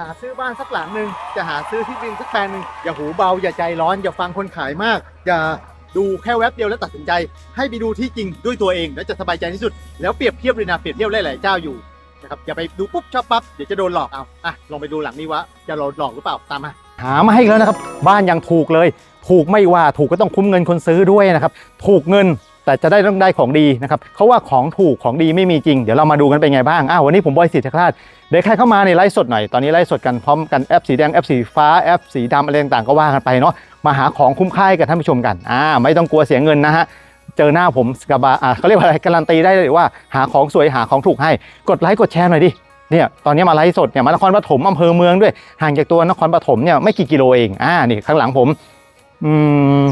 หาซื้อบ้านสักหลังหนึ่งจะหาซื้อที่ดินสักแปลงหนึ่งอย่าหูเบาอย่าใจร้อน อย่าฟังคนขายมาก อย่าดูแค่แว็บเดียวแล้วตัดสินใจ ให้ไปดูที่จริงด้วยตัวเองแล้วจะสบายใจที่สุด แล้วเปรียบเทียบเลยนะเปรียบเทียบหลายๆเจ้าอยู่นะครับอย่าไปดูปุ๊บชอบปั๊บเดี๋ยวจะโดนหลอกเอาอะลองไปดูหลังนี้ว่าจะโดนหลอกหรือเปล่าตามมาหามาให้แล้วนะครับ บ้านยังถูกเลย ถูกไม่ว่าถูกก็ต้องคุ้มเงินคนซื้อด้วยนะครับ ถูกเงิน แต่จะได้ต้องได้ของดีนะครับเขาว่าของถูกของดีไม่มีจริง เดี๋ยวเรามาดูกันเป็นไงบ้างอ้าววันนี้ผมบอยสิทธิคราชเดี๋ยวใครเข้ามาในไลฟ์สดหน่อย ตอนนี้ไลฟ์สดกันพร้อมกันแอปสีแดงแอปสีฟ้าแอปสีดำอะไรต่างๆก็ว่ากันไปเนาะมาหาของคุ้มค่ากับท่านผู้ชมกันอ่าไม่ต้องกลัวเสียเงินนะฮะเจอหน้าผมกระบาอ่าเขาเรียกว่าอะไรการันตีได้เลยว่าหาของสวยหาของถูกให้กดไลค์กดแชร์หน่อยดิเนี่ยตอนนี้มาไลฟ์สดเนี่ยมานครปฐมอำเภอเมืองด้วยห่างจากตัวนครปฐมเนี่ยไม่กี่กิโลเองอ่านี่ข้างหลังผมอืม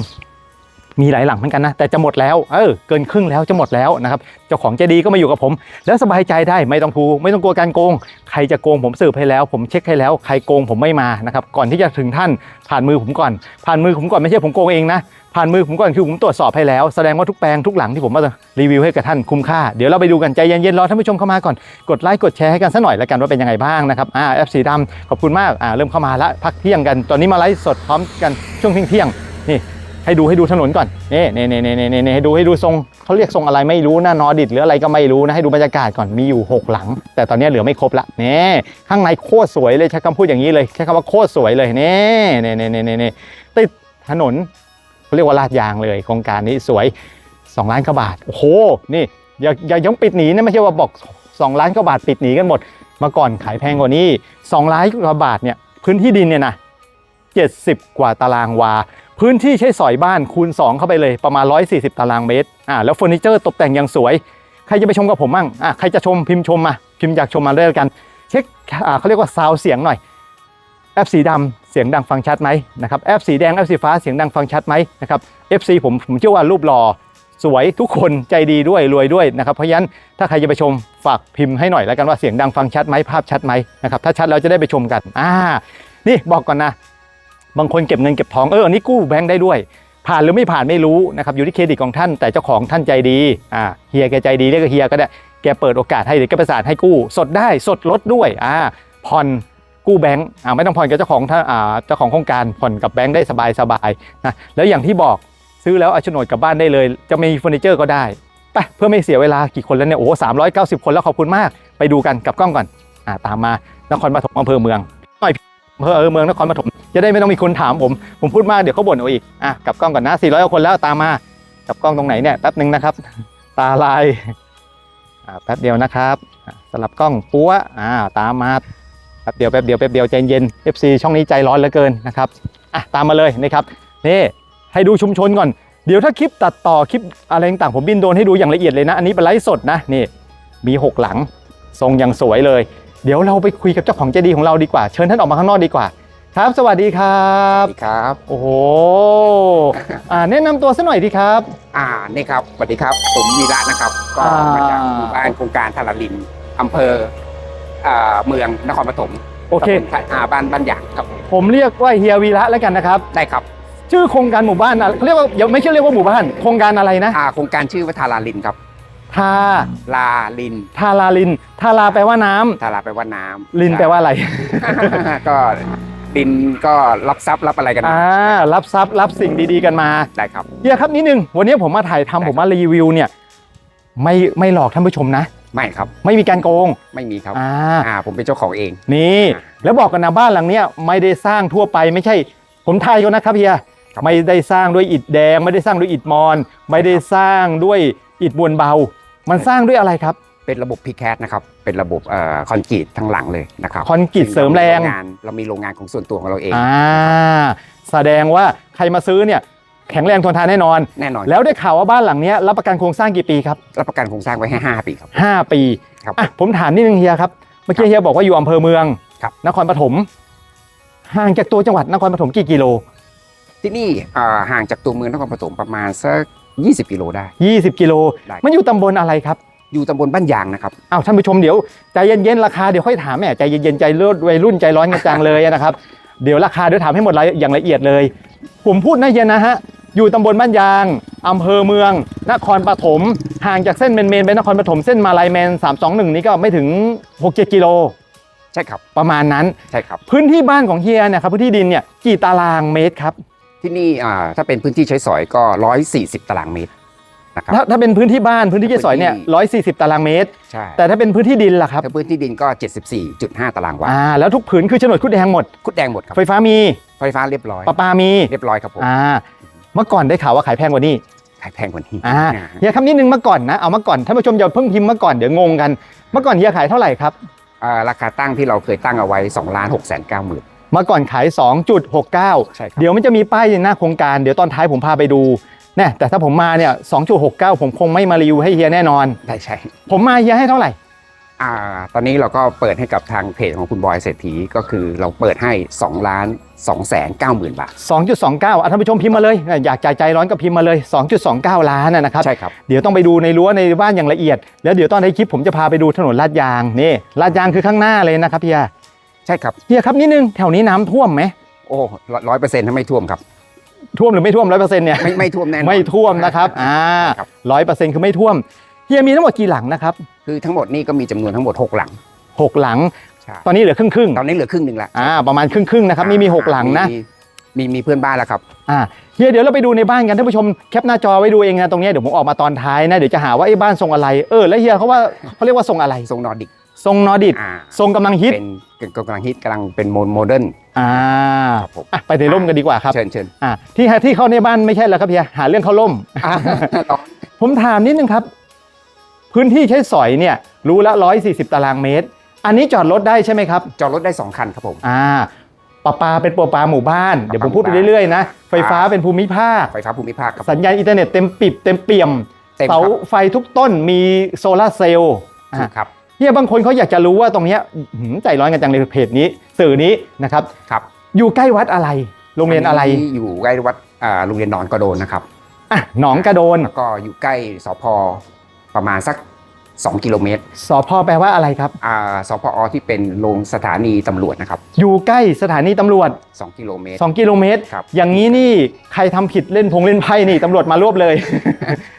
มีหลายหลังเหมือนกันนะ แต่จะหมดแล้วเออเกินครึ่งแล้วจะหมดแล้วนะครับเจ้าของใจดีก็มาอยู่กับผม แล้วสบายใจได้ไม่ต้องทูไม่ต้องกลัวการโกง ใครจะโกงผมสืบให้แล้ว ผมเช็คให้แล้ว ใครโกงผมไม่มานะครับก่อนที่จะถึงท่านผ่านมือผมก่อน ผ่านมือผมก่อนไม่ใช่ผมโกงเองนะผ่านมือผมก่อนคือผมตรวจสอบให้แล้ว แสดงว่าทุกแปลงทุกหลังที่ผมมารีวิวให้กับท่านคุ้มค่า เดี๋ยวเราไปดูกันใจเย็นๆรอท่านผู้ชมเข้ามาก่อน กดไลค์กดแชร์ให้กันสักหน่อยแล้วกันว่าเป็นยังไงบ้างนะครับอ่าแอปสีดำขอบคุณมากอ่าเริ่มเข้ามาล้วพักเที่ยงกัน ตอนนี้มาไลฟ์สดพร้อมกันช่วงเที่ยงนี่ ให้ดูให้ดูถนนก่อนนี่นี่นี่นี่นี่นี่ให้ดูให้ดูทรงเขาเรียกทรงอะไรไม่รู้นะนอดิดหรืออะไรก็ไม่รู้นะให้ดูบรรยากาศก่อนมีอยู่ 6 หลัง แต่ตอนนี้เหลือไม่ครบละนี่ข้างในโคตรสวยเลยใช้คำพูดอย่างนี้เลยใช้คำว่าโคตรสวยเลยนี่นี่นี่นี่นี่ติดถนนเขาเรียกว่าลาดยางเลยโครงการนี้สวย 2 ล้านกว่าบาทโอ้โหนี่อย่าอย่ายังปิดหนีนะไม่ใช่ว่าบอก 2 ล้านกว่าบาทปิดหนีกันหมดเมื่อก่อนขายแพงกว่านี้2ล้านกว่าบาทเนี่ยพื้นที่ดินเนี่ยนะ70 กว่าตารางวา พื้นที่ใช้สอยบ้านคูณ 2 เข้าไปเลยประมาณ 140 ตารางเมตรอ่าแล้วเฟอร์นิเจอร์ตกแต่งอย่างสวย ใครจะไปชมกับผมมั่งอะใครจะชมพิมพ์ชมมา พิมพ์อยากชมมาด้วยกัน เช็คอ่าเขาเรียกว่าซาวเสียงหน่อยแอปสีดำเสียงดังฟังชัดไหมนะครับแอปสีแดงแอปสีฟ้าเสียงดังฟังชัดไหมนะครับ FC ผมผมเชื่อว่ารูปหล่อสวยทุกคนใจดีด้วยรวยด้วยนะครับเพราะฉะนั้นถ้าใครจะไปชมฝากพิมพ์ให้หน่อยแล้วกันว่าเสียงดังฟังชัดไหมภาพชัดไหมนะครับถ้าชัดเราจะได้ไปชมกันอ่านี่บอกก่อนนะ บางคนเก็บเงินเก็บทองเอออันนี้กู้แบงค์ได้ด้วย ผ่านหรือไม่ผ่านไม่รู้นะครับอยู่ที่เครดิตของท่านแต่เจ้าของท่านใจดีอ่าเฮียแกใจดีเรียกเฮียก็ได้แกเปิดโอกาสให้หรือแกประสานให้กู้ สดได้สดลดด้วยอ่าผ่อนกู้แบงค์อ่าไม่ต้องผ่อนกับเจ้าของท่านอ่าเจ้าของโครงการผ่อนกับแบงค์ได้สบายสบายนะแล้วอย่างที่บอกซื้อแล้วเอาโฉนดกลับบ้านได้เลย จะมีเฟอร์นิเจอร์ก็ได้ไปเพื่อไม่เสียเวลากี่คนแล้วเนี่ยโอ้สามร้อยเก้าสิบคนแล้วขอบคุณมาก ไปดูกันกับกล้องก่อนอ่าตามมานครปฐมอำเภอเมือง เภอเมืองนครปฐมจะได้ไม่ต้องมีคนถามผม ผมพูดมากเดี๋ยวเขาบ่นเอาอีกอะกลับกล้องก่อนนะ400กว่าคนแล้วตามมากลับกล้องตรงไหนเนี่ยแป๊บหนึ่งนะครับ ตาลายอ่าแป๊บเดียวนะครับสลับกล้องปัวอ่าตามมาแป๊บเดียวแป๊บเดียวแป๊บเดียวใจเย็น FC ช่องนี้ใจร้อนเหลือเกินนะครับอะตามมาเลยนะครับนี่ให้ดูชุมชนก่อนเดี๋ยวถ้าคลิปตัดต่อคลิปอะไรต่างผมบินโดรนให้ดูอย่างละเอียดเลยนะ อันนี้เป็นไลฟ์สดนะนี่มีหกหลังทรงอย่างสวยเลย เดี๋ยวเราไปคุยกับเจ้าของใจดีของเราดีกว่า เชิญท่านออกมาข้างนอกดีกว่า ครับ สวัสดีครับสวัสดีครับ โอ้โหอ่าแนะนำตัวสักหน่อยดีครับ อ่านี่ครับสวัสดีครับ ผมวีระนะครับ ก็อ่ามมาจากหมู่บ้านโครงการทาราลินอำเภออ่าเมืองนครปฐมโอเค ตำบลอ่าบ้านบ้านหยางครับผมเรียกว่าเฮียวีระแล้วกันนะครับ ได้ครับชื่อโครงการหมู่บ้านอะเขาเรียกว่ายังไม่ใช่เรียกว่าหมู่บ้าน โครงการอะไรนะ อ่าโครงการชื่อว่าทาราลินครับ ทาลาลินทาราลินทาราแปลว่าน้ำทาราแปลว่าน้ำลินแปลว่าอะไร ก็ลินก็รับทรัพย์รับอะไรกันมาอ่ารับทรัพย์รับสิ่งดีๆกันมาได้ครับ เฮียครับนิดนึงวันนี้ผมมาถ่ายทำผมมารีวิวเนี่ยไม่ไม่หลอกท่านผู้ชมนะ ไม่ครับไม่มีการโกงไม่มีครับอ่าอ่าผมเป็นเจ้าของเอง นี่อ่าแล้วบอกกันนะบ้านหลังเนี้ยไม่ได้สร้างทั่วไปไม่ใช่ ผมทายก่อนนะครับเฮียครับ ไม่ได้สร้างด้วยอิฐแดง ไม่ได้สร้างด้วยอิฐมอน ไม่ได้สร้างด้วยอิฐมวลเบา มันสร้างด้วยอะไรครับ เป็นระบบพีแคสนะครับ เป็นระบบเอ่อคอนกรีตทั้งหลังเลยนะครับคอนกรีตเสริมแรงโงานเรามีโรงงานของส่วนตัวของเราเองอ่าแสดงว่าใครมาซื้อเนี่ยแข็งแรงทนทานแน่นอนแน่นอน แล้วได้ข่าวว่าบ้านหลังเนี้ยรับประกันโครงสร้างกี่ปีครับ รับประกันโครงสร้างไว้ให้5ปีครับ5ปีครับอะผมถามนิดนึงเฮียครับ เมื่อกี้เฮียบอกว่าอยู่อำเภอเมืองครับนครปฐมห่างจากตัวจังหวัดนครปฐมกี่กิโล ที่นี่อ่าห่างจากตัวเมืองนครปฐมประมาณสัก 20 กิโลได้ 20 กิโล ได้ มันอยู่ตำบลอะไรครับ อยู่ตำบลบ้านยางนะครับ อ้าวท่านผู้ชมเดี๋ยวใจเย็นๆราคาเดี๋ยวค่อยถามแหม่ใจเย็นๆใจเลือดวัยรุ่นใจร้อนกันจังเลยนะครับ เดี๋ยวราคาเดี๋ยวถามให้หมดรายอย่างละเอียดเลย ผมพูดนะเย็นนะฮะอยู่ตำบลบ้านยางอำเภอเมือง นครปฐมห่างจากเส้นเมนเมนไปนครปฐมเส้นมาลายแมน321 นี้ก็ไม่ถึง6-7กิโลใช่ครับ ประมาณนั้น ใช่ครับ พื้นที่บ้านของเฮียเนี่ยครับพื้นที่ดินเนี่ยกี่ตารางเมตรครับ ที่นี่อ่าถ้าเป็นพื้นที่ใช้สอยก็ 140 ตารางเมตรนะครับ ถ้าถ้าเป็นพื้นที่บ้านพื้นที่เจสอยเนี่ยพื้นที่ ร้อยสี่สิบตารางเมตร ใช่แต่ถ้าเป็นพื้นที่ดินล่ะครับถ้าพื้นที่ดินก็ 74.5 ตารางวาอ่าแล้วทุกผืนคือโฉนดคุดแดงหมด คุดแดงหมดครับไฟฟ้ามีไฟฟ้าเรียบร้อยประปามีเรียบร้อยครับผมอ่าเมื่อก่อนได้ข่าวว่าขายแพงกว่านี้ขายแพงกว่านี้อ่าอ่าเฮียครับนิดนึงเมื่อก่อนนะเอาเมื่อก่อนท่านผู้ชมอย่าเพิ่งพิมพ์เมื่อก่อนเดี๋ยวงงกัน เมื่อก่อนเฮียขายเท่าไหร่ครับ อ่าราคาตั้งที่เราเคยตั้งเอาไว้2ล้าน6แสน9หมื่นเมื่อก่อนขาย2.69ใช่ครับเดี๋ยวมันจะมีป้ายในหน้าโครงการ เดี๋ยวตอนท้ายผมพาไปดูเนี่ยแต่ถ้าผมมาเนี่ย 2.69 ผมคงไม่มารีวิวให้เฮียแน่นอนได้ใช่ผมผมมาเฮียให้เท่าไหร่ อ่า ตอนนี้เราก็เปิดให้กับทางเพจของคุณบอยเศรษฐีก็คือเราเปิดให้2ล้าน2แสน9หมื่นบาท 2.29อะท่านผู้ชมพิมพ์มาเลยเนี่ยอยากจ่ายใจร้อนก็พิมพ์มาเลย 2.29 ล้านนะนะครับ ใช่ครับ เดี๋ยวต้องไปดูในรั้วในบ้านอย่างละเอียด แล้วเดี๋ยวตอนในคลิปผมจะพาไปดูถนนลาดยางนี่ลาดยางคือข้างหน้าเลยนะครับเฮีย ใช่ครับเฮียครับนิดนึงแถวนี้น้ำท่วมไหมโอ้ร้อยเปอร์เซ็นต์ถ้าไม่ท่วมครับ ท่วมหรือไม่ท่วมร้อยเปอร์เซ็นต์เนี่ยไม่ไม่ท่วมแน่นอนไม่ท่วมนะครับอ่าครับร้อยเปอร์เซ็นต์คือไม่ท่วมเฮียมีทั้งหมดกี่หลังนะครับคือทั้งหมดนี่ก็มีจำนวนทั้งหมด 6 หลังหกหลังใช่ตอนนี้เหลือครึ่งครึ่งๆตอนนี้เหลือครึ่งหนึ่งละอ่าประมาณครึ่งครึ่งๆนะครับนี่มีหกหลังนะมีมีมีเพื่อนบ้านแล้วครับอ่าเฮียเดี๋ยวเราไปดูในบ้านกันท่านผู้ชมแคปหน้าจอไว้ดูเองนะตรงเนี้ยเดี๋ยวผมออกมาตอนท้ายนะเดี๋ยวจะหาว่าไอ้บ้านทรงอะไรเออแล้วเฮียเขาว่าเขาเรียกว่าทรงอะไรทรงนอร์ดิก ทรงนอร์ดิกอ่า ทรงกำลังฮิตเป็นกำลังฮิตกำลังเป็นโมโมเดิร์น อ่าครับผม อะไปในร่มกันดีกว่าครับเชิญเชิญอ่าที่ที่เข้าในบ้านไม่ใช่แล้วครับเฮียหาเรื่องเข้าร่ม อ่าต่อผมถามนิดนึงครับ พื้นที่ใช้สอยเนี่ย รู้ละ 140 ตารางเมตร อันนี้จอดรถได้ใช่ไหมครับ จอดรถได้ 2 คันครับผม อ่าปลาปลาเป็นปลาปลาหมู่บ้าน เดี๋ยวผมพูดไปเรื่อยๆนะ ไฟฟ้าเป็นภูมิภาค ไฟฟ้าภูมิภาคครับสัญญาณอินเทอร์เน็ตเต็มปิดเต็มเปี่ยม เต็มเสาครับไฟทุกต้นมีโซลาร์เซลล์ถูกครับ เฮียบางคนเขาอยากจะรู้ว่าตรงเนี้ยหืมใจร้อนกันจังเลยเพจนี้สื่อนี้นะครับ ครับ อยู่ใกล้วัดอะไร โรงเรียนอะไรที่อยู่ใกล้วัดอ่าโรงเรียนหนอนกระโดนนะครับ อะหนองกระโดนแล้วก็อยู่ใกล้สพประมาณสัก 2 กิโลเมตรสพแปลว่าอะไรครับ อ่าสพอที่เป็นโรงสถานีตำรวจนะครับ อยู่ใกล้สถานีตำรวจ 2 กิโลเมตร 2 กิโลเมตร ครับ อย่างนี้นี่ใครทำผิดเล่นพงเล่นไพ่นี่ตำรวจมารวบเลย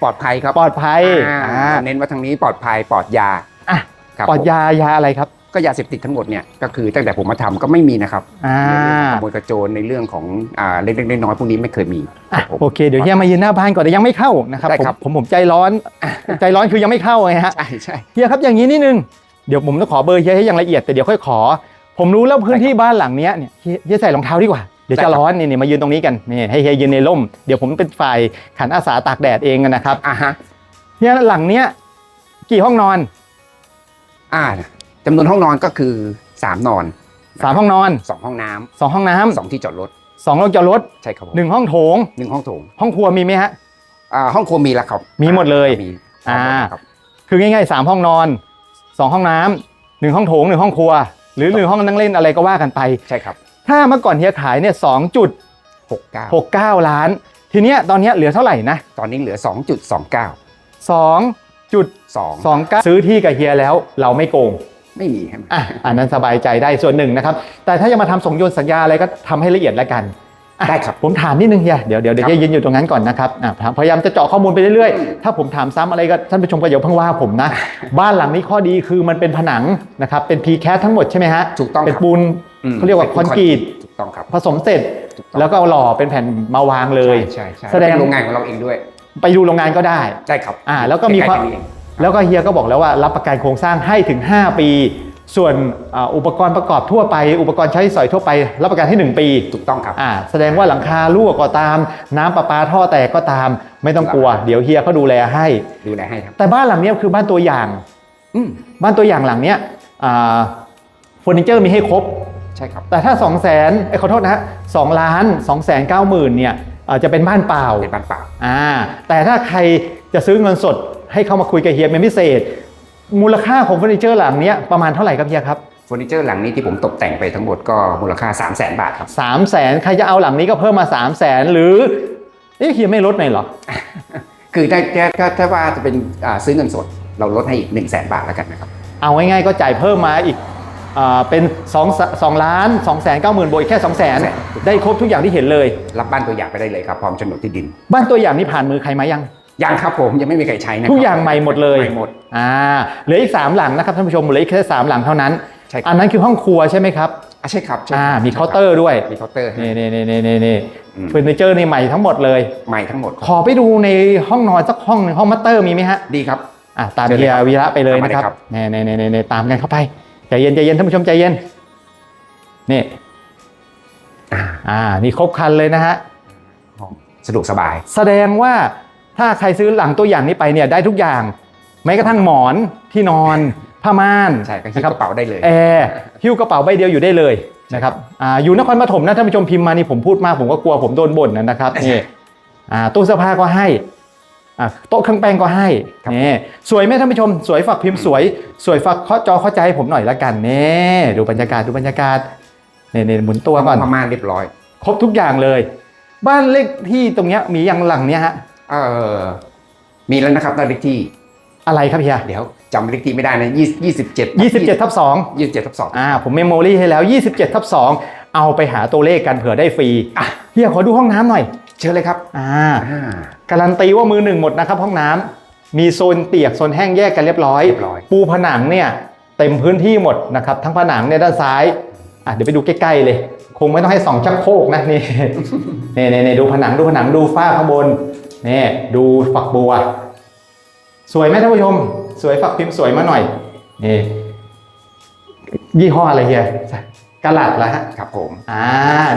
ปลอดภัยครับปลอดภัยอ่าอ่าเน้นว่าทางนี้ปลอดภัยปลอดยา อะ ครับปลอดยายาอะไรครับก็ยาเสพติดทั้งหมดเนี่ยก็คือตั้งแต่ผมมาทำก็ไม่มีนะครับอ่าในเรื่องของขโมยกระโจนในเรื่องของอ่าเล็กๆน้อยๆพวกนี้ไม่เคยมีคอะรับผม โอเคเดี๋ยวเฮียมายืนหน้าบ้านก่อนแต่ยังไม่เข้านะครับได้ผมครับ ผมผมใจร้อนใจร้อนคือยังไม่เข้าไงฮะ ใช่ใช่ เฮียครับอย่างนี้นิดนึงเดี๋ยวผมต้องขอเบอร์เฮียให้อย่างละเอียดแต่เดี๋ยวค่อยขอ ผมรู้แล้วพื้นที่บ้านหลังเนี้ยเนี่ยเฮียเฮียใส่รองเท้าดีกว่าเดี๋ยวจะร้อนนี่นี่มายืนตรงนี้กันนี่ให้เฮียยืนในร่มเดี๋ยวผมเป็นฝ่ายขันอาสาตากแดดเองนะครับอ่าฮะเฮียหลังเนี้ยกี่ห้องนอน อ่าจำนวนห้องนอนก็คือ3นอนสามห้องนอนสองห้องน้ำสองห้องน้ำสองที่จอดรถสองโรงจอดรถใช่ครับผมหนึ่งห้องโถง หนึ่งห้องโถงห้องครัวมีไหมฮะ อ่าห้องครัวมีแล้วครับมีหมดเลยมีอ่า ครับคือง่ายๆสามห้องนอนสองห้องน้ำหนึ่งห้องโถงหนึ่งห้องครัว หรือหนึ่งห้องนั่งเล่นอะไรก็ว่ากันไป ใช่ครับถ้าเมื่อก่อนเฮียขายเนี่ยสองจุดหกเก้าหกเก้าล้าน ทีเนี้ยตอนเนี้ยเหลือเท่าไหร่นะตอนนี้เหลือ2.29สอง จุด2สองเก้าซื้อที่กับเฮียแล้วเราไม่โกงไม่มีใช่ไหมอะอันนั้นสบายใจได้ส่วนหนึ่งนะครับ แต่ถ้าจะมาทำส่งโยนสัญญาอะไรก็ทำให้ละเอียดแล้วกันอะได้ครับผมถามนิดนึงเฮียเดี๋ยวเดี๋ยวเดี๋ยวครับเฮียยืนอยู่ตรงนั้นก่อนนะครับอะพยายามจะเจาะข้อมูลไปเรื่อยๆ ถ้าผมถามซ้ำอะไรก็ท่านผู้ชมก็อย่าเพิ่งว่าผมนะ บ้านหลังนี้ข้อดีคือมันเป็นผนังนะครับเป็นพีแคสทั้งหมดใช่ไหมฮะถูกต้องเป็นครับปูนอืมเขาเรียกว่าป็คอนกรีตถูกต้องครับผสมเสร็จถูกต้องแล้วก็เอาหล่อเป็นแผ่นมาวางเลยใช่ใช่แสดงเป็นโรงงานของเราเองด้วย ไปดูโรงงานก็ได้ใช่ครับอ่าแล้วก็มีใกควาล้มๆกันเองแล้วก็เฮียก็บอกแล้วว่ารับประกันโครงสร้างให้ถึง 5 ปี ส่วนอ่าอุปกรณ์ประกอบทั่วไป อุปกรณ์ใช้สอยทั่วไป รับประกันให้ 1 ปีถูกต้องครับอ่าแสดงว่าหลังคารั่วก็ตาม น้ำประปาท่อแตกก็ตาม ไม่ต้องกลัว เดี๋ยวเฮียเขาดูแลให้ดูแลให้ครับแต่บ้านหลังเนี้ยคือบ้านตัวอย่างอืมบ้านตัวอย่างหลังเนี้ยอ่าเฟอร์นิเจอร์มีให้ครบใช่ครับแต่ถ้า 2 0 0 0 0 0เอ้ยขอโทษนะฮะสองล้าน2 9 0 0 0 0เนี่ย อ่าจะเป็นบ้านเปล่าเป็นบ้านเปล่าอ่าแต่ถ้าใครจะซื้อเงินสดให้เข้ามาคุยกับเฮียเป็นพิเศษ มูลค่าของเฟอร์นิเจอร์หลังเนี้ยประมาณเท่าไหร่ครับเฮียครับเฟอร์นิเจอร์หลังนี้ที่ผมตกแต่งไปทั้งหมดก็มูลค่า 3 0 0 0 0 0บาทครับ3 0 0แสนใครจะเอาหลังนี้ก็เพิ่มมา 3 0 0แสนหรือเอ๊ะเฮียไม่ลดหน่อยเหรอ คือถ้าถ้าถ้าถ้าว่าจะเป็นอ่าซื้อเงินสด เราลดให้อีก 1 0 0 0 0แบาทแล้วกันนะครับ เอาง่ายๆก็จ่ายเพิ่มมาอีกอ่า เป็น2 2ล้าน2 9 0 0 0 0บวกอีกแค่ 2 0 0 0 0 0 ได้ครบทุกอย่างที่เห็นเลย รับบ้านตัวอย่างไปได้เลยครับพร้อมโฉนดที่ดิน บ้านตัวอย่างนี้ผ่านมือใครมายังยังครับผมยังไม่มีใครใช้นะครับทุกอย่างใหม่หมดเลยใหม่หมดอ่าเหลืออีก 3 หลังนะครับท่านผู้ชมเหลืออีกแค่3หลังเท่านั้นใช่ครับอันนั้นคือห้องครัวใช่ไหมครับอะใช่ครับใช่อ่าครับมีเคาน์เตอร์ด้วยมีเคาน์เตอร์ให้นี่นี่นี่นี่นี่นี่อืมเฟอร์นิเจอร์นี่ใหม่ทั้งหมดเลยใหม่ทั้งหมด ขอไปดูในห้องนอนสักห้องหนึ่งห้องมัตเตอร์มีไหมฮะดีครับอะตามเชิญเลเฮียยครับวีระไปเลยนะครับตามมาเลยครับเน่เน่เน่เน่เน่ตามกันเข้าไป ใจเย็นใจเย็นท่านผู้ชมใจเย็นนี่อ่าอ่านี่ครบครันเลยนะฮะห้องสะดวกสบาย แสดงว่าถ้าใครซื้อหลังตัวอย่างนี้ไปเนี่ยได้ทุกอย่างแม้กระทั่งหมอนที่นอนผ้าม่านใช่ก็คิดนะครักระเป๋าได้เลยแอร์หิ้วกระเป๋าใบเดียวอยู่ได้เลยนะครับอ่าอยู่นครปฐมนะท่านผู้ชมพิมพ์มานี่ผมพูดมากผมก็กลัวผมโดนบ่นนะครับนี่อ่าตู้เสื้อผ้าก็ให้อ่า โต๊ะเครื่องแป้งก็ให้นี่สวยไหมท่านผู้ชม สวยฝากพิมพ์สวย สวยฝากเคาะจอเข้าใจให้ผมหน่อยละกันนี่ดูบรรยากาศดูบรรยากาศนี่นี่หมุนตัวก่อนพม่านเรียบร้อย ครบทุกอย่างเลย บ้านเลขที่ตรงเนี้ยมีอย่างหลังเนี้ยฮะเออมีแล้วนะครับเลขที่อะไรครับเฮียเดี๋ยวจำเลขที่ไม่ได้นะยี่ยี่สิบเจ็ด27ทับ2ยี่สิบเจ็ดทับสองอ่าผมเมมโมรี่ให้แล้ว27ทับ2เอาไปหาตัวเลขกันเผื่อได้ฟรีอะเฮียขอดูห้องน้ำหน่อย เชิญเลยครับอ่าอ่าการันตีว่ามือหนึ่งหมดนะครับ ห้องน้ำมีโซนเปียกโซนแห้งแยกกันเรียบร้อยเรียบร้อย ปูผนังเนี่ยเต็มพื้นที่หมดนะครับ ทั้งผนังเนี่ยด้านซ้ายอะเดี๋ยวไปดูใกล้ๆเลย คงไม่ต้องให้สองชักโครกนะนี่นี่นี่นี่ดูผนังดูผนังดูฝ้าข้างบนนี่ดูฝักบัว สวยไหมท่านผู้ชม สวยฝักพิมพ์สวยมาหน่อยนี่ยี่ห้ออะไรเฮีย กะลัดแล้วฮะครับผมอ่า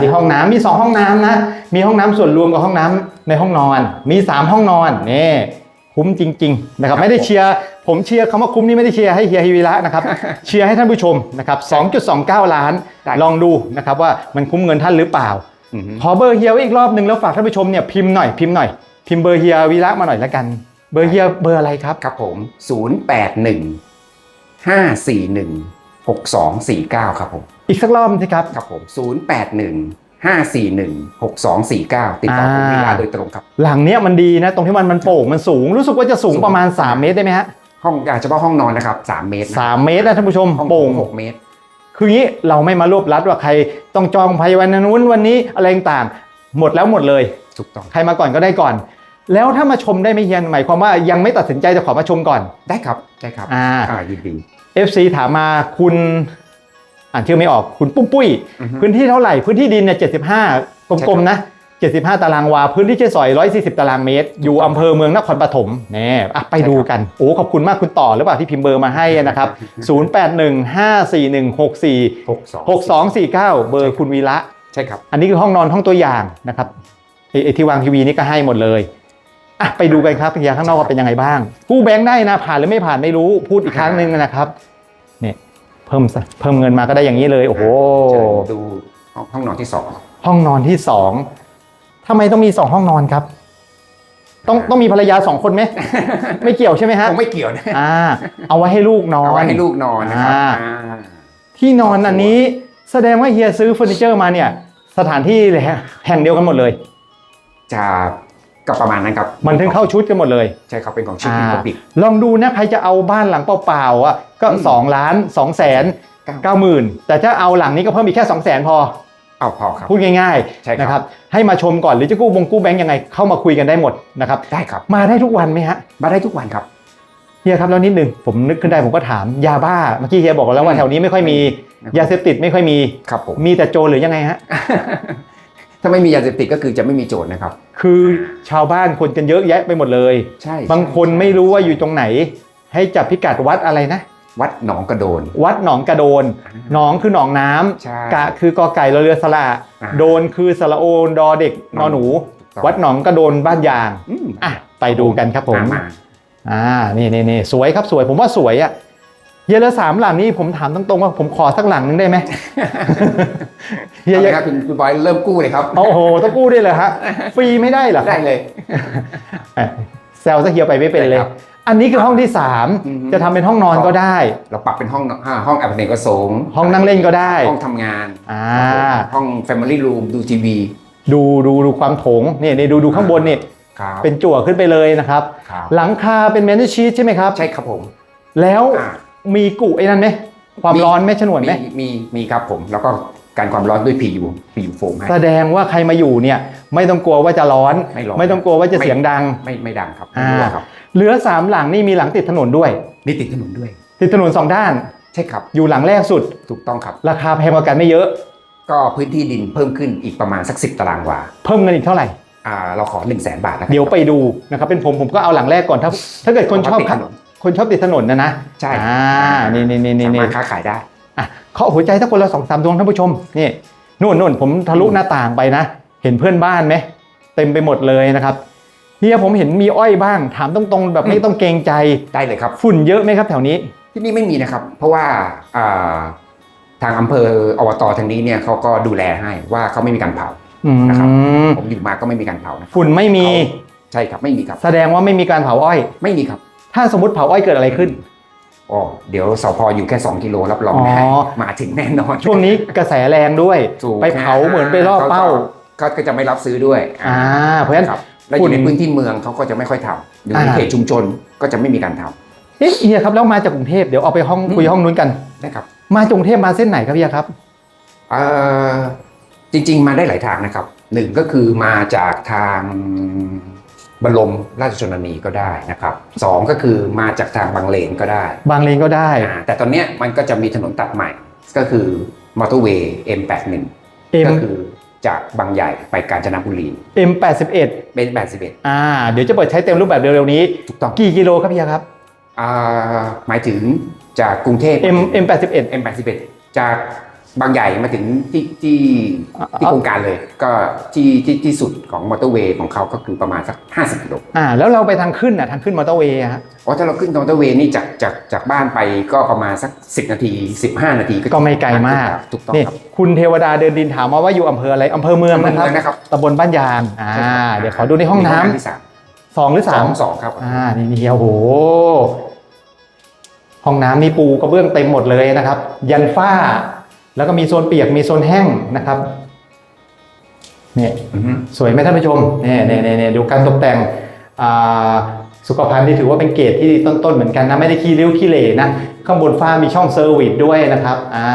นี่ห้องน้ำมี 2 ห้องน้ำนะ มีห้องน้ำส่วนรวมกับห้องน้ำในห้องนอน มี 3 ห้องนอนนี่คุ้มจริง ๆ นะครับ ไม่ได้เชียร์ ผมเชียร์คำว่าคุ้มนี่ไม่ได้เชียร์ให้เฮียฮิวิระนะครับ เชียร์ให้ท่านผู้ชมนะครับ 2.29 ล้าน ลองดูนะครับว่ามันคุ้มเงินท่านหรือเปล่าอือฮึขอเบอร์เฮียไว้อีกรอบหนึ่งแล้วฝากท่านผู้ชมเนี่ยพิมพ์หน่อยพิมพ์หน่อยพิมพ์เบอร์เฮียวีระมาหน่อยละกัน เบอร์เฮียเบอร์อะไรครับ ครับผม 0 8 1 5 4 1 6 2 4 9 ครับผม อีกสักรอบสิครับ ครับผม 0 8 1 5 4 1 6 2 4 9 ติดต่อคุณอ่าวิลาโดยตรงครับ หลังเนี้ยมันดีนะ ตรงที่มันมันโป่งมันสูง รู้สึกว่าจะสูงสูงประมาณ 3 เมตรได้ไหมฮะ ห้องอ่าเฉพาะห้องนอนนะครับ 3 เมตรนะสามเมตรนะท่านผู้ชมห้องโป่งหกเมตร คืองี้เราไม่มารวบรัดว่าใครต้องจองภายวันนู้นวันนี้อะไรต่างๆหมดแล้วหมดเลย ถูกต้อง ใครมาก่อนก็ได้ก่อน แล้วถ้ามาชมได้ไหม่เฮียนหมายความว่ายังไม่ตัดสินใจจะขอมาชมก่อน ได้ครับ ได้ครับ อ่า อ่ายินดี FC ถามมาคุณอ่านชื่อไม่ออกคุณปุ้มปุ้ยอือฮึพื้นที่เท่าไหร่พื้นที่ดินเนี่ย75กลมๆนะ75ตารางวา พื้นที่ใช้สอย140ตารางเมตร อยู่อำเภอเมืองนครปฐมแน่อะไปดูกันโอ้ขอบคุณมากคุณต่อหรือเปล่าที่พิมพ์เบอร์มาให้นะครับ08154164 6 2 6249เบอร์คุณวีระใช่ครับอันนี้คือห้องนอนห้องตัวอย่างนะครับไอ้ไอ้ที่วางทีวีนี่ก็ให้หมดเลยอะไปดูกันครับเฮียข้างนอกว่าเป็นยังไงบ้างกู้แบงค์ได้นะผ่านหรือไม่ผ่านไม่รู้พูดอีกครั้งหนึ่งนะครับเนี่ย เพิ่มซะเพิ่มเงินมาก็ได้อย่างนี้เลย โอ้โหเชิญดูห้องห้องนอนที่สองห้องนอนที่สองทำไมต้องมีสองห้องนอนครับ ต้องต้องมีภรรยาสองคนไหมไม่เกี่ยวใช่ไหมฮะคงไม่เกี่ยวนะอ่า เอาไว้ให้ลูกนอนเอาไว้ให้ลูกนอนนะครับอ่าอ่าที่นอนอันนี้แสดงว่าเฮียซื้อเฟอร์นิเจอร์มาเนี่ย สถานที่แห่งเดียวกันหมดเลยจะ ก็ประมาณนั้นครับมันถึงเข้าชุดกันหมดเลยใช่ครับเป็นของชิปอ่าอินโบิกลองดูนะใครจะเอาบ้านหลังเปล่าๆอะก็อืม2ล้าน2แสนเก้าเก้าหมื่นแต่ถ้าเอาหลังนี้ก็เพิ่มอีกแค่2 0 0แสนพอเอาพอครับพูดง่ายใช่ครับๆนะครับให้มาชมก่อนหรือจะกู้บงกู้แบงก์ยังไงเข้ามาคุยกันได้หมดนะครับได้ครับมาได้ทุกวันไหมฮะมาได้ทุกวันครับเฮียครับแล้วนิดหนึ่งผมนึกขึ้นได้ผมก็ถามยาบ้าเมื่อกี้เฮียบอกแล้วว่าแถวนี้ไม่ค่อยมีอืมยาเสพติดไม่ค่อยมีครับผมมีแต่โจรหรือยังไงฮะ ถ้าไม่มียาเสพติดก็คือจะไม่มีโจรนะครับ คือชาวบ้านคนกันเยอะแยะไปหมดเลย ใช่บางคนไม่รู้ว่าอยู่ตรงไหน ให้จับพิกัดวัดอะไรนะ วัดหนองกระโดน วัดหนองกระโดน หนองคือหนองน้ำใช่กะคือกอไก่รอเรือสระอ่าโดนคือสระโอนดอเด็กนอหนูถูกต้องวัดหนองกระโดนบ้านยางอืมอะไปดูกันครับผมมาอ่านี่นี่นี่สวยครับสวยผมว่าสวยอะ เฮียเหลือสามหลังนี่ผมถามตรงๆว่าผมขอสักหลังนึงได้ไหมเฮียเอาเฮีเลยยครับคุณคุณบอยเริ่มกู้เลยครับโอ้โหต้องกู้ด้วยเลยฮะฟรีไม่ได้เหรอได้เลยเอ้ยแซวซะเฮียไปไม่เป็นเลยได้ครับอันนี้คือห้องที่อือฮึ3จะทำเป็นห้องนอนก็ได้ เราปรับเป็นห้องอ่าห้องแอปเนกประสงค์ห้องนั่งเล่นก็ได้ ห้องทำงานอ่าห้อง Family Room ดูทีวีดูดูดูความโถงนี่นี่ดูดูข้างบนนี่ครับเป็นจั่วขึ้นไปเลยนะครับครับ หลังคาเป็นแมนชีสใช่ไหมครับ ใช่ครับผม แล้วอ่า มีกุไอ้นั่นไหมความมีร้อนไหมฉนวนไหมมีมีมีครับผม แล้วก็การความร้อนด้วย PU PU โฟมให้แสดงว่าใครมาอยู่เนี่ย ไม่ต้องกลัวว่าจะร้อน ไม่ร้อนไม่ต้องกลัวว่าจะเสียงดังไม่ไม่ดังครับอ่าไม่รั่วครับเหลือสามหลังนี่มีหลังติดถนนด้วยนี่ติดถนนด้วย ติดถนนสองด้านใช่ครับอยู่หลังแรกสุดถูกต้องครับ ราคาแพงกว่ากันไม่เยอะ ก็พื้นที่ดินเพิ่มขึ้นอีกประมาณสัก10ตารางวาเพิ่มเงินอีกเท่าไหร่อ่าเราขอ1 0 0 0 0แบาทแล้วกันเดี๋ยวไปดูนะครับเป็นผมผมก็เอาหลังแรกก่อนถ้าถ้าเกิดคนชอบติดถนน คนชอบติดถนนนะนะใช่อ่านี่นี่นี่นี่สานี่มารถค้าขายได้อะเคาะหัวใจถ้าคนละสองสามดวงท่านผู้ชมนี่นู่นนู่นผมทะลุหน้าต่างไปนะ เห็นเพื่อนบ้านไหมเต็มไปหมดเลยนะครับเฮียผมเห็นมีอ้อยบ้าง ถามตรงๆ แบบไม่ต้องเกรงใจได้เลยครับฝุ่นเยอะไหมครับแถวนี้ ที่นี่ไม่มีนะครับ เพราะว่าอ่าทางอำเภออบตทางนี้เนี่ยเขาก็ดูแลให้ว่าเขาไม่มีการเผาอืมนะครับผมอยู่มาก็ไม่มีการเผานะฝุ่นไม่มีใช่ครับไม่มีครับ แสดงว่าไม่มีการเผาอ้อย ไม่มีครับ ถ้าสมมติเผาอ้อยเกิดอะไรขึ้น อ๋อเดี๋ยวสพอยู่แค่ 2 กิโลรับรองอ๋อได้มาถึงแน่นอนช่วงนี้กระแสแรงด้วย ถูกไปเผาเหมือนไปล่อเป้าก็ก็จะไม่รับซื้อด้วยอ่าเพราะฉะนั้น ครับแล้วอยู่ในฝุ่นพื้นที่เมืองเขาก็จะไม่ค่อยทำอยู่ในอ่า เขตชุมชนก็จะไม่มีการทเอ๊ะเฮียครับแล้วมาจากกรุงเทพเดี๋ยวเอาไปห้องอืมคุยห้องนู้นกันำนะครับ มาจากกรุงเทพมาเส้นไหนครับเฮียครับ เอ่อจริงๆมาได้หลายทางนะครับหนึ่งก็คือมาจากทาง บรมราชชนนีก็ได้นะครับสองก็คือมาจากทางบางเลนก็ได้ บางเลนก็ได้อ่าแต่ตอนเนี้ยมันก็จะมีถนนตัดใหม่ ก็คือมอเตอร์เวย์ M81 M ก็คือจากบางใหญ่ไปกาญจนบุรี M81 เป็น 81 อ่า เดี๋ยวจะเปิดใช้เต็มรูปแบบเร็วๆนี้ถูกต้องกี่กิโลครับเฮียครับอ่าหมายถึงจากกรุงเทพ M M81 M81 จาก บางใหญ่มาถึงที่ที่อ่าที่โครงการเลย ก็ที่ที่ที่สุดของมอเตอร์เวย์ของเขาก็คือประมาณสัก 50กิโลอ่าแล้วเราไปทางขึ้นอะทางขึ้นมอเตอร์เวย์อะฮะอ๋อถ้าเราขึ้นมอเตอร์เวย์นี่จากจากจากบ้านไปก็ประมาณสัก 10 นาที 15 นาทีก็ไม่ไกลมากถูกต้องนี่ครับคุณเทวดาเดินดินถามมาว่าอยู่อำเภออะไรอำเภอเมืองนะครับอำเภอเมืองนะครับตำบลบ้านยางอ่าใช่ครับเดี๋ยวขอดูในห้องน้ำที่สามสองหรือสสาอมงสองครับอ่านี่นี่โอ้โหห้องน้ำนี่ปูกระเบื้องเต็มหมดเลยนะครับ ยันฝ้า แล้วก็มีโซนเปียกมีโซนแห้งนะครับเนี่ยอือฮึสวยไหมท่านผู้ชมเนี่ยเนี่ยเนี่ยเนี่ยดูการตกแต่งอ่าสุขภัณฑ์ที่ถือว่าเป็นเกรดที่ต้นๆเหมือนกันนะไม่ได้ขี้ริ้วขี้เหร่นะข้างบนฝ้ามีช่องเซอร์วิสด้วยนะครับอ่า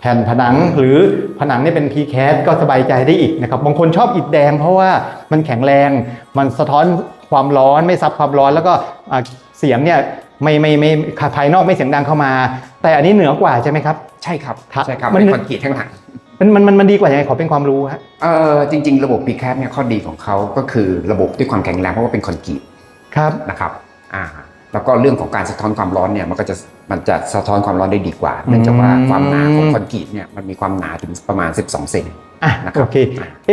แผ่นผนังหรือผนังนี่เป็นพีแคสก็สบายใจได้อีกนะครับบางคนชอบอิฐแดง เพราะว่ามันแข็งแรง มันสะท้อนความร้อนไม่ซับความร้อนแล้วก็อ่าเสียงเนี่ยไม่ไม่ไม่ภายนอกไม่เสียงดังเข้ามา แต่อันนี้เหนือกว่าใช่ไหมครับ ใช่ครับครับใช่ครับมัน เป็นคอนกรีตข้างหลังมันมันมันมันดีกว่ายังไงขอเป็นความรู้ฮะเอ่อจริง ๆ ระบบ p c a p เนี่ยข้อดีของเขาก็คือระบบด้วยความแข็งแรงเพราะว่าเป็นคอนกรีตครับ นะครับอ่าแล้วก็เรื่องของการสะท้อนความร้อนเนี่ยมันก็จะมันจะสะท้อนความร้อนได้ดีกว่าเนื่องจากว่าความหนาของคอนกรีตเนี่ยมันมีความหนาถึงประมาณ 12เซน อะนะครับ โอเค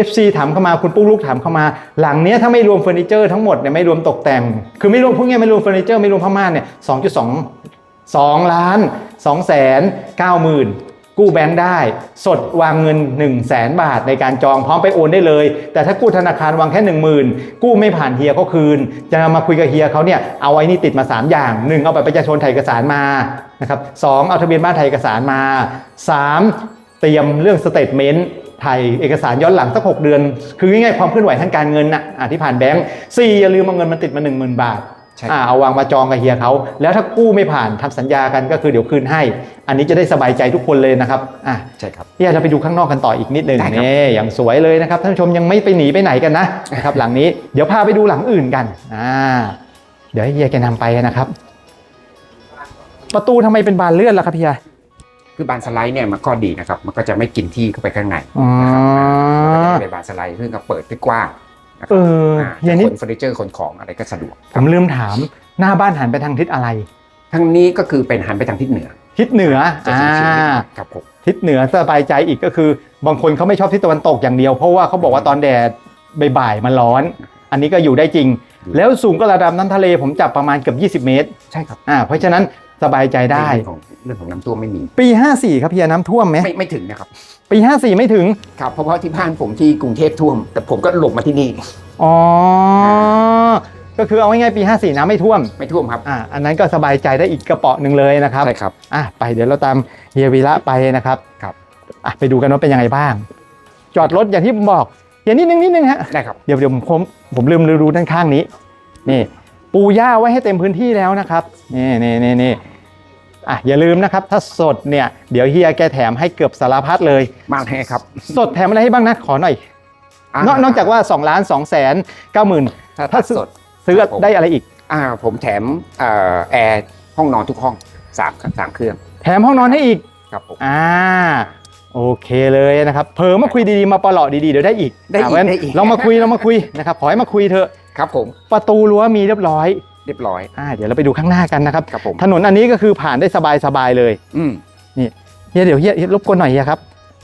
FC ถามเข้ามาคุณปุ๊กลูกถามเข้ามาหลังเนี้ยถ้าไม่รวมเฟอร์นิเจอร์ทั้งหมดเนี่ยไม่รวมตกแต่ง คือไม่รวมพวกเนี้ยไม่รวมเฟอร์นิเจอร์ไม่รวมผ้าม่านเนี่ยส องจุดสองล้านสองแสนเก้าหมื่นกู้แบงค์ได้ สดวางเงิน 1 0 0 0 0แสนบาทในการจองพร้อมไปโอนได้เลย แต่ถ้ากู้ธนาคารวางแค่ 1 0,000 กู้ไม่ผ่านเฮียก็คืน จะมาคุยกับเฮียเขาเนี่ยเอาไอ้นี่ติดมา 3 อย่าง 1 เอาบัตรประชาชนถ่ายเอกสารมานะครับสองเอาทะเบียนบ้านถ่ายเอกสารมา 3 เตรียมเรื่องสเตทเมนต์ถ่ายเอกสารย้อนหลังสัก 6 เดือน คือง่ายๆความเคลื่อนไหวทางการเงินนะอะที่ผ่านแบงก์สี่อย่าลืมเอาเงินมันติดมา 1 0,000 บาท อ่าเอาวางมาจองกับเฮียเขาแล้วถ้ากู้ไม่ผ่านทำสัญญากันก็คือเดี๋ยวคืนให้ อันนี้จะได้สบายใจทุกคนเลยนะครับอะใช่ครับเฮียเราไปดูข้างนอกกันต่ออีกนิดนึงได้ครับนี่อย่างสวยเลยนะครับท่านผู้ชมยังไม่ไปหนีไปไหนกันนะนะครับหลังนี้เดี๋ยวพาไปดูหลังอื่นกันอ่าเดี๋ยวให้เฮียแกนำไปนะครับ ประตูทำไมเป็นบานเลื่อนล่ะครับเฮียคือบานสไลด์เนี่ยมันก็ดีนะครับมันก็จะไม่กินที่เข้าไปข้างในอ๋อนะครับมันก็จะเป็นบานสไลด์ซึ่งก็เปิดได้กว้างนะค เอรับออ่าเฮียนี่ขนเฟอร์นิเจอร์ขนของอะไรก็สะดวกผมลืมถามหน้าบ้านหันไปทางทิศอะไรทั้งนี้ก็คือเป็นหันไปทางทิศเหนือ ทิศเหนือจะอ่าชิวๆครับผมทิศเหนือสบายใจอีกก็คือ บางคนเขาไม่ชอบทิศตะวันตกอย่างเดียวเพราะว่าเขาบอกว่าตอนแดดบ่ายๆมันร้อน อันนี้ก็อยู่ได้จริง แล้วสูงก็ระดับน้ำทะเลผมจับประมาณเกือบ20 เมตร ใช่ครับอ่าเพราะฉะนั้น สบายใจได้ เรื่องของเรื่องของน้ำท่วมไม่มี ปี 54 ครับเฮียน้ำท่วมไหมไม่ไม่ถึงนะครับ ปี 54 ไม่ถึง ครับ เพราะว่าที่บ้านผมที่กรุงเทพท่วม แต่ผมก็หลบมาที่นี่ อ๋อ ก็คือเอาง่ายๆปี 54 น้ำไม่ท่วม ไม่ท่วมครับ อ่าอันนั้นก็สบายใจได้อีกกระเป๋อหนึ่งเลยนะครับใช่ครับ อะไปเดี๋ยวเราตามเฮียวีระไปนะครับครับ อะไปดูกันว่าเป็นยังไงบ้าง จอดรถอย่างที่ผมบอกเฮียนิดนึงนิดนึงฮะ ได้ครับ เดี๋ยวเดี๋ยวผมผมลืมดูด้านข้างนี้ นี่ ปูหญ้าไว้ให้เต็มพื้นที่แล้วนะครับ นี่นี่นี่นี่ อะอย่าลืมนะครับถ้าสดเนี่ยเดี๋ยวเฮียแกแถมให้เกือบสารพัดเลย มากแน่ครับ สดแถมอะไรให้บ้างนะขอหน่อย นอกนอกจากว่า2ล้าน2แสน9หมื่นถ้าถ้าถ้าสดซื้อครับผม ได้อะไรอีก อ่าผมแถมเอ่อแอร์ห้องนอนทุกห้องสามสามเครื่องแถมห้องนอนให้อีก ครับผม อ่าโอเคเลยนะครับเผลอมาคุยดีๆมาปลอดีๆเดี๋ยวได้อีกได้อีกะเพราะฉะนั้นได้อีก ลองมาคุยลองมาคุยนะครับขอให้มาคุยเถอะ ครับผม ประตูรั้วมีเรียบร้อย เรียบร้อยอ่าเดี๋ยวเราไปดูข้างหน้ากันนะครับครับผมถนนอันนี้ก็คือผ่านได้สบายๆเลยอืมเฮียเดี๋ยวเฮียเฮียรบกวนหน่อยเฮียครับ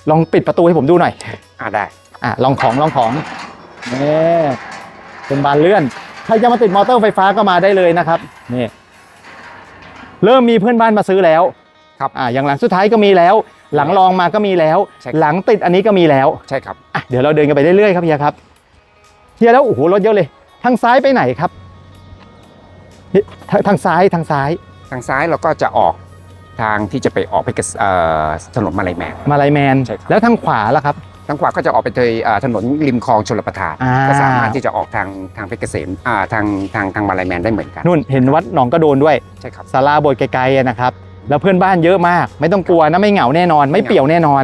ลองปิดประตูให้ผมดูหน่อย อ่าได้อะลองของลองของนี่เป็นบานเลื่อน ใครจะมาติดมอเตอร์ไฟฟ้าก็มาได้เลยนะครับนี่เริ่มมีเพื่อนบ้านมาซื้อแล้วครับอะอย่างหลังสุดท้ายก็มีแล้ว หลังรองมาก็มีแล้ว ใช่ครับ หลังติดอันนี้ก็มีแล้วใช่ครับ อะเดี๋ยวเราเดินกันไปเรื่อยๆครับเฮียครับเฮียแล้วโอ้โหรถเยอะเลย ทางซ้ายไปไหนครับเฮีย ทางทางซ้ายทางซ้ายทางซ้ายเราก็จะออกทางที่จะไปออกไปกับเอ่อถนนมาลายแมน มาลายแมน ใช่ครับ แล้วทางขวาล่ะครับ ทางขวาก็จะออกไปทางเอ่อถนนริมคลองชลประทานอ่า ก็สามารถที่จะออกทางทางเพชรเกษมอ่าทางทางทางมาลายแมนได้เหมือนกันนู่นเห็นวัดหนองกระโดนด้วยใช่ครับ ศาลาโบสถ์ไกลๆอะนะครับ แล้วเพื่อนบ้านเยอะมาก ไม่ต้องกลัวนะไม่เหงาแน่นอน ไม่เปี่ยวแน่นอน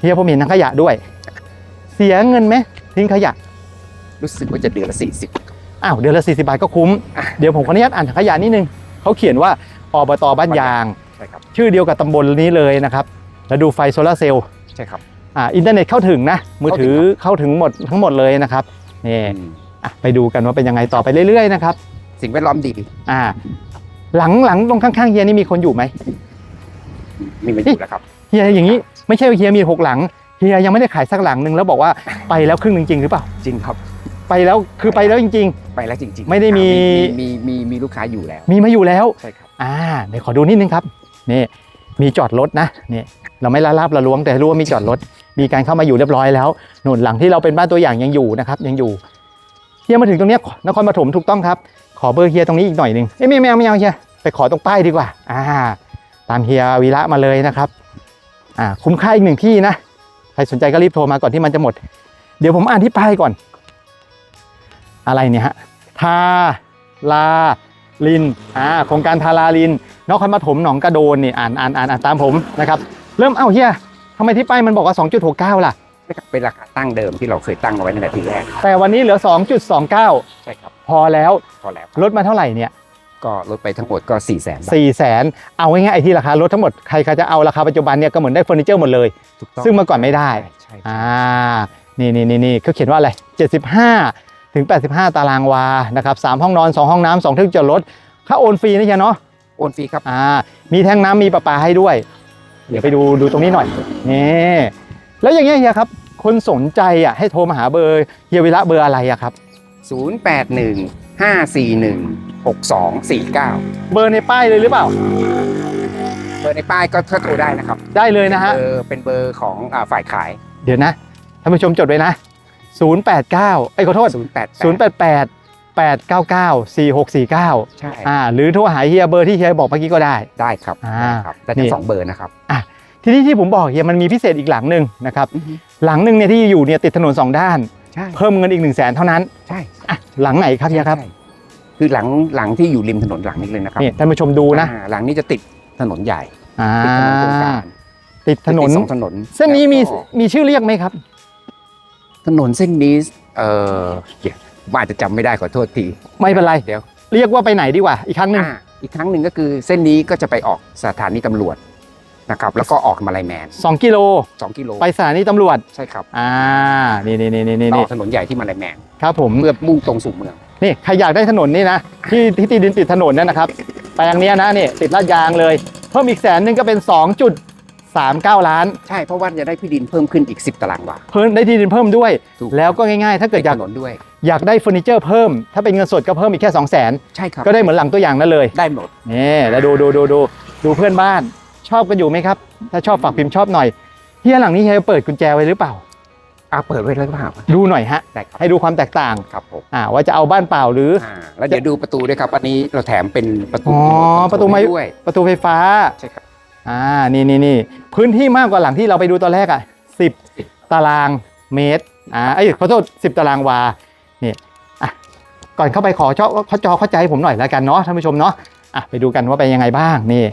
เฮียผมเห็นถังขยะด้วย เสียเงินไหมทิ้งขยะรู้สึกว่าจะเดือนละสี่สิบ อ้าวเดือนละ 40 บาทก็คุ้มอะเดี๋ยวผมขออนุญาตอ่านถังขยะนิดนึงเขาเขียนว่าอบตบ้านยาง ใช่ครับ ชื่อเดียวกับตำบลนี้เลยนะครับ แล้วดูไฟโซลาร์เซลล์ใช่ครับ อ่าอินเทอร์เน็ตเข้าถึงนะ มือถือเข้าถึงหมดทั้งหมดเลยนะครับนี่อืมอะไปดูกันว่าเป็นยังไงต่อไปเรื่อยๆนะครับ สิ่งแวดล้อมดี อ่า หลังหลังตรงข้างๆเฮียนี่มีคนอยู่ไหมมีมาอยู่แล้วครับเฮียอย่างนี้ไม่ใช่ว่าเฮียมีหกหลังเฮียยังไม่ได้ขายสักหลังหนึ่งแล้วบอกว่าไปแล้วครึ่งหนึ่งจริงหรือเปล่า จริงครับ ไปแล้วคือไปแล้วจริง ไปแล้วจริงๆไม่ได้มี มีมีมีลูกค้าอยู่แล้ว ๆ มีมาอยู่แล้ว ใช่ครับ อ่าเดี๋ยวขอดูนิดนึงครับนี่มีจอดรถนะนี่เราไม่ละลาบละล้วงแต่รู้ว่ามีจอดรถ มีการเข้ามาอยู่เรียบร้อยแล้วหนุนหลังที่เราเป็นบ้านตัวอย่างยังอยู่นะครับ ยังอยู่เฮียมาถึงตรงเนี้ยนครปฐมถูกต้องครับ ขอเบอร์เฮียตรงนี้อีกหน่อยหนึ่งเอ้ยไม่ไม่เอาไม่เอาเฮียไปขอตรงป้ายดีกว่า อ่า ตามเฮียวีระมาเลยนะครับ อ่าคุ้มค่าอีกหนึ่งที่นะ ใครสนใจก็รีบโทรมาก่อนที่มันจะหมด เดี๋ยวผมอ่านที่ป้ายก่อน อะไรเนี่ยฮะทาลาลินอ่าโครงการทาราลินนครปฐมหนองกระโดนนี่อ่านอ่านอ่านอ่านตามผมนะครับ เริ่มเอ้าเฮียทำไมที่ป้ายมันบอกว่า 2.69 ล่ะ เป็นราคาตั้งเดิมที่เราเคยตั้งเอาไว้ตั้งแต่ทีแรกแต่วันนี้เหลือ 2.29 ใช่ครับพอแล้ว พอแล้วลดมาเท่าไหร่เนี่ยก็ลดไปทั้งหมดก็4ี่แสนบาท4 0 0แสนเอาง่ายๆไอ้ที่ราคารถทั้งหมดใครๆจะเอาราคาปัจจุบันเนี่ยก็เหมือนได้เฟอร์นิเจอร์หมดเลย ถูกต้องซึ่งเมื่อก่อนไม่ได้ใช่อ่า นี่นี่นี่นี่เขาเขียนว่าอะไร 75 ถึง 85 ตารางวานะครับ3ห้องนอน 2 ห้องน้ำ2ที่จอดรถค่าโอนฟรีนะเฮียเนาะโอนฟรีครับอ่ามีแท่งน้ำมีประปาให้ด้วย เดี๋ยวไปดูดูตรงนี้หน่อยนี่แล้วอย่างเงี้ยเฮียครับ คนสนใจอะให้โทรมาหาเบอร์เฮียวิระเบอร์อะไรอะครับ 0 8 1 5 4 1 6 2 4 9 เบอร์ในป้ายเลยหรือเปล่า เบอร์ในป้ายก็ก็โทรได้นะครับ ได้เลยนะฮะเบอร์เป็นเบอร์ของอ่าฝ่ายขาย เดี๋ยวนะท่านผู้ชมจดไว้นะ 089 เอ้ยขอโทษ0 8 088 899 4649 ใช่อ่าหรือโทรหาเฮียเบอร์ที่เฮียบอกเมื่อกี้ก็ได้ ได้ครับอ่า ได้ครับแต่นี่ทั้งสองเบอร์นะครับ ทีนี้ที่ผมบอกเฮียมันมีพิเศษอีกหลังหนึ่งนะครับอือฮึหลังหนึ่งเนี่ยที่อยู่เนี่ยติดถนนสองด้าน ใช่เพิ่มเงินอีก1นึ่งแสนเท่านั้นใช่อะหลังไหนครับเฮียครับ ใช่คือหลังหลังที่อยู่ริมถนนหลังนี้เลยนะครับนี่ท่านผู้ชมดูนะอ่าหลังนี้จะติดถนนใหญ่อ่าติดถนนโครงการติดถนน ติดสองถนนเส้นนี้มีแล้วก็มีชื่อเรียกไหมครับ ถนนเส้นนี้เออเดี๋ยวผมอาจจะจำไม่ได้ขอโทษทีไม่เป็นไรเดี๋ยวเรียกว่าไปไหนดีกว่า อีกครั้งหนึ่งอ่าอีกครั้งหนึ่งก็คือเส้นนี้ก็จะไปออกสถานีตำรวจนะครับ แล้วก็ออกมาลายแมนสองกิโล 2กิโลไปสถานีตำรวจ ใช่ครับอ่า นี่นี่นี่นี่ต่นี่อถนนใหญ่ที่มาลายแมนครับผม เพื่อมุ่งตรงสู่เมือง นี่ใครอยากได้ถนนนี่นะที่ที่ตีดินติดถนนเนี่ยนะครับแปลงเนี้ยนะนี่ติดลาดยางเลย เพิ่มอีกแสนหนึงก็เป็น 2.39 ล้าน ใช่เพราะว่าจะได้ที่ดินเพิ่มขึ้นอีก 10 ตารางวา เพิ่มได้ที่ดินเพิ่มด้วย ถูก แล้วก็ง่ายๆ ถ้าเกิดอยากถนนด้วย อยากได้เฟอร์นิเจอร์เพิ่ม ถ้าเป็นเงินสดก็เพิ่มอีกแค่ 2 0 0 0 0นใช่ครับก็ได้เหมือนหลังตัวอย่างนั่นเลยได้หมด นี่แล้วดูดูดูดูดูเพื่อนบ้าน ชอบกันอยู่ไหมครับ ถ้าชอบฝากพิมพ์ชอบหน่อยเฮียหลังนี้เฮียเปิดกุญแจไว้หรือเปล่าอ่าเปิดไว้แล้วหรือเปล่าดูหน่อยฮะ ได้ครับให้ดูความแตกต่างครับผมอ่าว่าจะเอาบ้านเปล่าหรือ อ่าแล้วเดี๋ยวดูประตูด้วยครับอันนี้เราแถมเป็นประตูอ๋อคอนโทประตูไม้ ให้ด้วยประตูไฟฟ้า ใช่ครับ อ่านี่นี่นี่พื้นที่มากกว่าหลังที่เราไปดูตอนแรกอะสิบตารางเมตรอ่าเอ้ยขอโทษสิบตารางวานี่อะก่อนเข้าไปขอจอขอจอเข้าใจให้ผมหน่อยแล้วกันเนาะท่านผู้ชมเนาะอะไปดูกันว่าเป็นยังไงบ้างนี่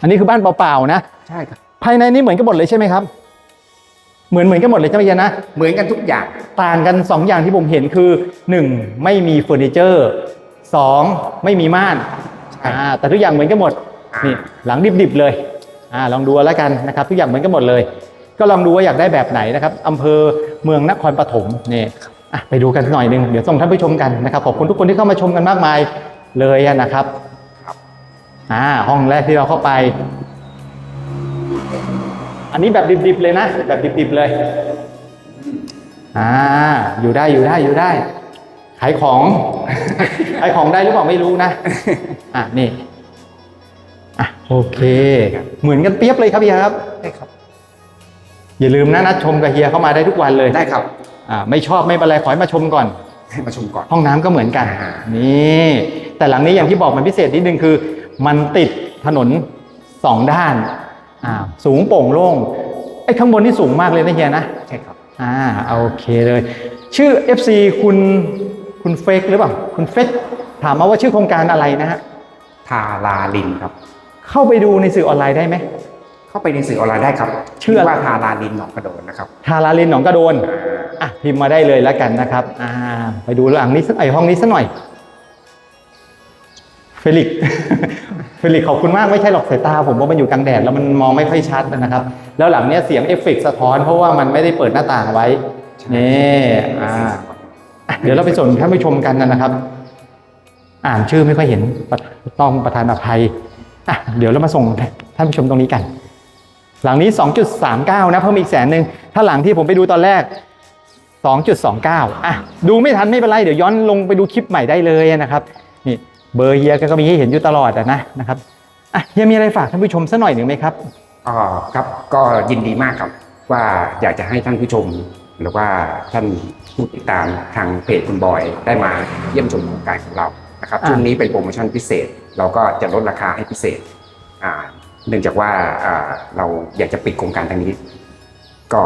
อันนี้คือบ้านเปล่าๆนะใช่ครับภายในนี้เหมือนกันหมดเลยใช่ไหมครับ เหมือนเหมือนกันหมดเลยใช่ไหมเฮียนะ เหมือนกันทุกอย่าง ต่างกัน 2 อย่างที่ผมเห็นคือ 1. ไม่มีเฟอร์นิเจอร์ 2. ไม่มีม่านใช่อ่าแต่ทุกอย่างเหมือนกันหมดอ่า นี่นี่หลังดิบๆเลยอ่าลองดูแล้วกันนะครับ ทุกอย่างเหมือนกันหมดเลย ก็ลองดูว่าอยากได้แบบไหนนะครับอำเภอเมืองนครปฐมนี่อะไปดูกันหน่อยหนึงเดี๋ยวส่งท่านผู้ชมกันนะครับขอบคุณทุกคนที่เข้ามาชมกันมากมายเลยอะนะครับอ่าห้องแรกที่เราเข้าไป อันนี้แบบดิบๆเลยนะ แบบดิบๆเลยอ่าอยู่ได้อยู่ได้อยู่ได้ขายของขายของได้หรือเปล่าไม่รู้นะอะนี่อะ โอเค เหมือนกันเปรียบเลยครับเฮียครับ ได้ครับ อย่าลืมนะนัดชมกับเฮียเข้ามาได้ทุกวันเลยได้ครับอ่าไม่ชอบไม่เป็นไรขอให้มาชมก่อน ให้มาชมก่อน ห้องน้ำก็เหมือนกัน อ่า นี่ แต่หลังนี้อย่างที่บอกมันพิเศษนิดนึงคือ มันติดถนนสองด้านอ่าสูงโปร่งโล่งไอ้ข้างบนนี่สูงมากเลยนะเฮียนะ ใช่ครับ อ่าโอเคเลย ชื่อ FC คุณคุณเฟกหรือเปล่า คุณเฟกถามมาว่าชื่อโครงการอะไรนะฮะ ทาราลินครับ เข้าไปดูในสื่อออนไลน์ได้ไหม เข้าไปในสื่อออนไลน์ได้ครับชื่ออะไร ว่าทาราลินหนองกระโดนนะครับทาราลินหนองกระโดนอะพิมพ์มาได้เลยแล้วกันนะครับอ่าไปดูหลังนี้สักไอห้องนี้สักหน่อย เฟลิก เฟลิกขอบคุณมากไม่ใช่หรอกสายตาผมว่ามันอยู่กลางแดดแล้วมันมองไม่ค่อยชัดนะครับ แล้วหลังเนี้ยเสียงเอฟเฟกต์สะท้อน เพราะว่ามันไม่ได้เปิดหน้าต่างไว้นี่อ่าอะเดี๋ยวเราไปส่งท่านผู้ชมกันนะครับ อ่านชื่อไม่ค่อยเห็นต้องประธานอภัย อะเดี๋ยวเรามาส่งท่านผู้ชมตรงนี้กัน หลังนี้ 2.39 นะเพิ่มอีกแสนหนึ่งถ้าหลังที่ผมไปดูตอนแรก 2.29 อะ ดูไม่ทันไม่เป็นไร เดี๋ยวย้อนลงไปดูคลิปใหม่ได้เลยนะครับ นี่เบอร์เฮียก็มีให้เห็นอยู่ตลอดนะนะครับอะเฮียมีอะไรฝากท่านผู้ชมสักหน่อยหนึ่งไหมครับอ๋อครับก็ยินดีมากครับว่าอยากจะให้ท่านผู้ชมหรือว่าท่านผู้ติดตามทางเพจคุณบอยได้มาเยี่ยมชมโครงการของเรา นะครับอ่าช่วงนี้เป็นโปรโมชั่นพิเศษ เราก็จะลดราคาให้พิเศษอ่าเนื่องจากว่าอ่าเราอยากจะปิดโครงการทางนี้ ก็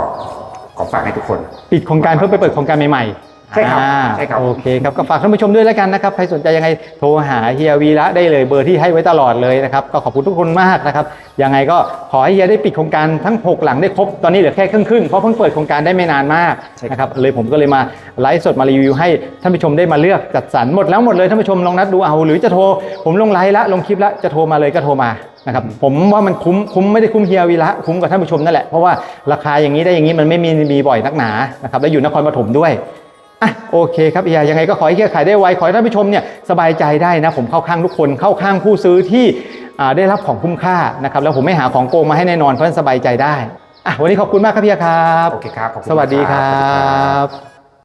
ขอฝากให้ทุกคน ปิดโครงการเพื่อไปเปิดโครงการใหม่ๆ ใช่ครับอ่าใช่ครับ โอเคครับก็ฝากท่านผู้ชมด้วยแล้วกันนะครับใครสนใจยังไงโทรหาเฮียวีระได้เลยเบอร์ที่ให้ไว้ตลอดเลยนะครับก็ขอบคุณทุกคนมากนะครับยังไงก็ขอให้เฮียได้ปิดโครงการทั้ง 6 หลังได้ครบตอนนี้เหลือแค่ครึ่งครึ่งๆเพราะเพิ่งเปิดโครงการได้ไม่นานมากใช่ครับนะครับเลยผมก็เลยมาไลฟ์สดมารีวิวให้ท่านผู้ชมได้มาเลือกจัดสรรหมดแล้วหมดเลยท่านผู้ชมลองนัดดูเอาหรือจะโทรผมลงไลฟ์ละลงคลิปละจะโทรมาเลยก็โทรมา นะครับผมว่ามันคุ้มคุ้มไม่ได้คุ้มเฮียวีระคุ้มกับท่านผู้ชมนั่นแหละเพราะว่าราคาอย่างนี้ได้อย่างนี้มันไม่มีมีบ่อยนักหนานะครับแล้วอยู่นครปฐมด้วย อะโอเคครับเฮียยังไงก็ขอให้เฮียขายได้ไวขอให้ท่านผู้ชมเนี่ยสบายใจได้นะผมเข้าข้างทุกคนเข้าข้างผู้ซื้อที่อ่าได้รับของคุ้มค่านะครับแล้วผมไม่หาของโกงมาให้แน่นอนเพราะฉะนั้นสบายใจได้อะวันนี้ขอบคุณมากครับเฮียครับโอเคครับขอบคุณสวัสดีคมากรัสวัสดีครับบ